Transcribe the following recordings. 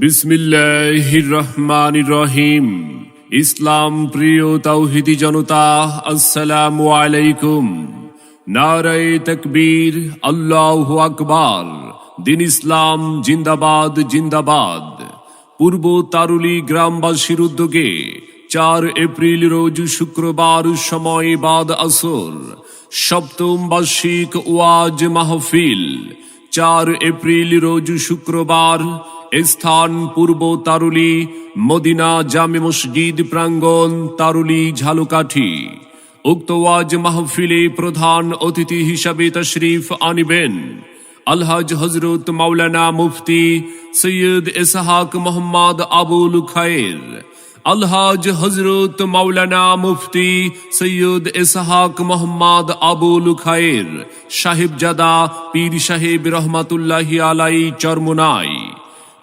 বিসমিল্লাহির রহমানির রহিম ইসলাম প্রিয় তাওহিদি জনতা, আসসালামু আলাইকুম। নারায়ে তকবীর, আল্লাহু আকবার। দিন ইসলাম জিন্দাবাদ জিন্দাবাদ। পূর্ব তারুলি গ্রামবাসীর উদ্যোগে চার এপ্রিল রোজ শুক্রবার সময় বাদ আসর, সপ্তম বার্ষিক ওয়াজ মাহফিল। চার এপ্রিল রোজ শুক্রবার স্থান পূর্ব তারুলি, মদিনা জামে মসজিদ প্রাঙ্গণ তারুলি ঝালুকাঠি। উক্ত ওয়াজ মাহফিলে প্রধান অতিথি হিসাবে তশরিফ আনিবেন আলহাজ হজরত মাওলানা মুফতি সৈয়দ এসাহাক মোহাম্মদ আবুল খায়ের, আলহাজ হজরত মাওলানা মুফতি সৈয়দ এসাহাক মোহাম্মদ আবুল খায়ের, সাহেবজাদা পীর সাহেব রহমাতুল্লাহি আলাই চরমোনাই।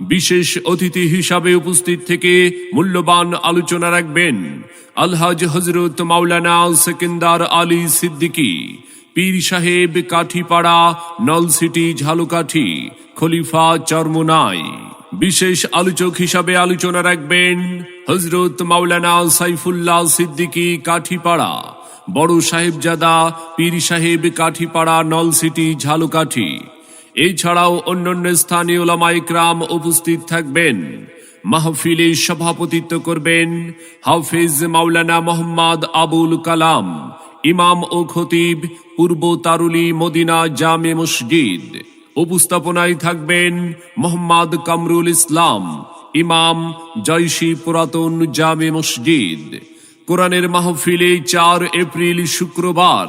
বিশেষ অতিথি হিসাবে উপস্থিত থেকে মূল্যবান আলোচনা রাখবেন আলহাজ হজরত মাওলানা সেকেন্দার আলী সিদ্দিকী, পীর সাহেব কাঠিপাড়া নলসিটি ঝালুকাঠি, খলিফা চরমোনাই। বিশেষ আলোচক হিসাবে আলোচনা রাখবেন হজরত মাওলানা সাইফুল্লাহ সিদ্দিকী কাঠিপাড়া, বড় সাহেবজাদা, পীর সাহেব কাঠিপাড়া নলসিটি ঝালুকাঠি। এছাড়াও অন্যান্য স্থানীয় লামাইকরাম উপস্থিত থাকবেন। মাহফিলে সভাপতিত্ব করবেন হাফিজ মাওলানা মোহাম্মদ আবুল কালাম, ইমাম ও খতিব পূর্ব তারুলি মদিনা জামে মসজিদ। উপস্থাপনায় থাকবেন মোহাম্মদ কামরুল ইসলাম, ইমাম জয়সী পুরাতন জামে মসজিদ। কোরআনের মাহফিলে চার এপ্রিল শুক্রবার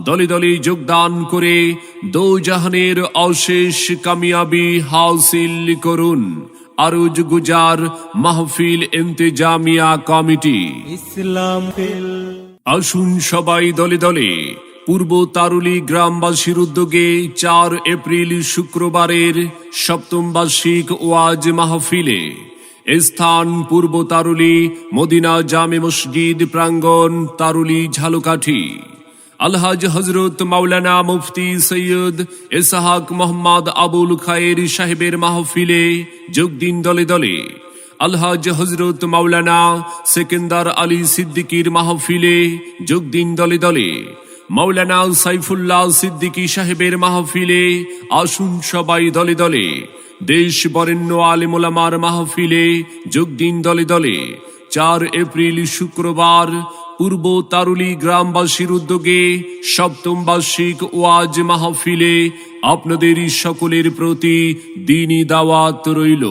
দলে দলে যোগদান করে দৌজাহানের অশেষ কামিয়াবি হাউসিল করুন। আরুজ গুজার মাহফিল এন্তেজামিয়া কমিটি। ইসলাম আসুন সবাই দলে দলে। পূর্ব তারুলি গ্রামবাসীর উদ্যোগে চার এপ্রিল শুক্রবারের সপ্তম বার্ষিক ওয়াজ মাহফিলে স্থান পূর্ব তারুলি মদিনা জামে মসজিদ প্রাঙ্গণ তারুলি ঝালুকাঠি। আলহাজ হজরত মাওলানা মুফতি সৈয়দ এসাহাক মোহাম্মদ আবুল খায়ের সাহেবের মাহফিলে যোগ দিন দলে দলে আলহাজ হজরত মাওলানা সেকেন্দার আলী সিদ্দিকীর মাহফিলে যোগ দিন দলে দলে মাওলানা সাইফুল্লাহ সিদ্দিকী সাহেবের মাহফিলে আসুন সবাই দলে দলে দেশ বরেণ্য আলিমুলামার মাহফিলে যোগ দিন দলে দলে চার এপ্রিল শুক্রবার পূর্ব তারুলি গ্রামবাসীর উদ্যোগে সপ্তম বার্ষিক ওয়াজ মাহফিলে আপনাদের সকলের প্রতি দিনই দাওয়াত রইল।